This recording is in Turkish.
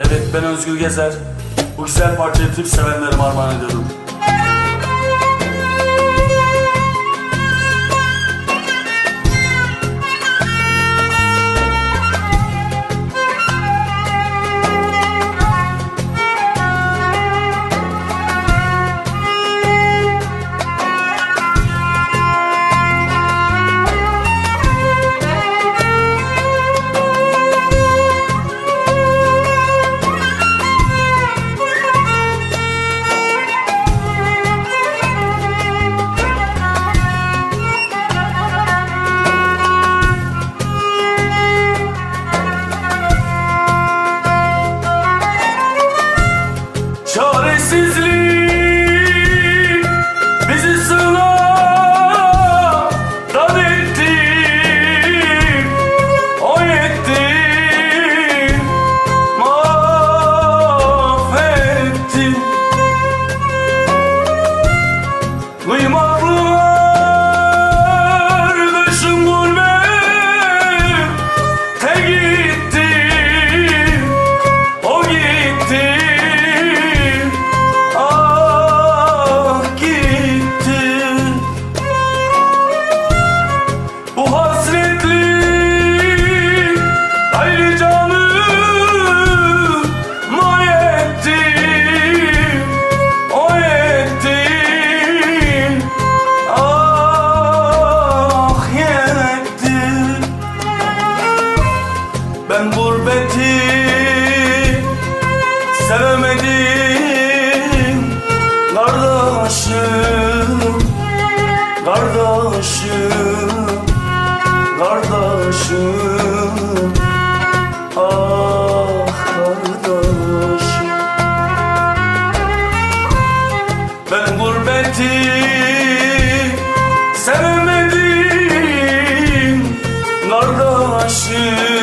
Evet ben Özgür Gezer. Bu güzel parçayı tüm sevenlerime armağan ediyorum. из. Ben gurbeti sevemedim Kardeşim Kardeşim Kardeşim Ah kardeşim Ben gurbeti sevemedim Kardeşim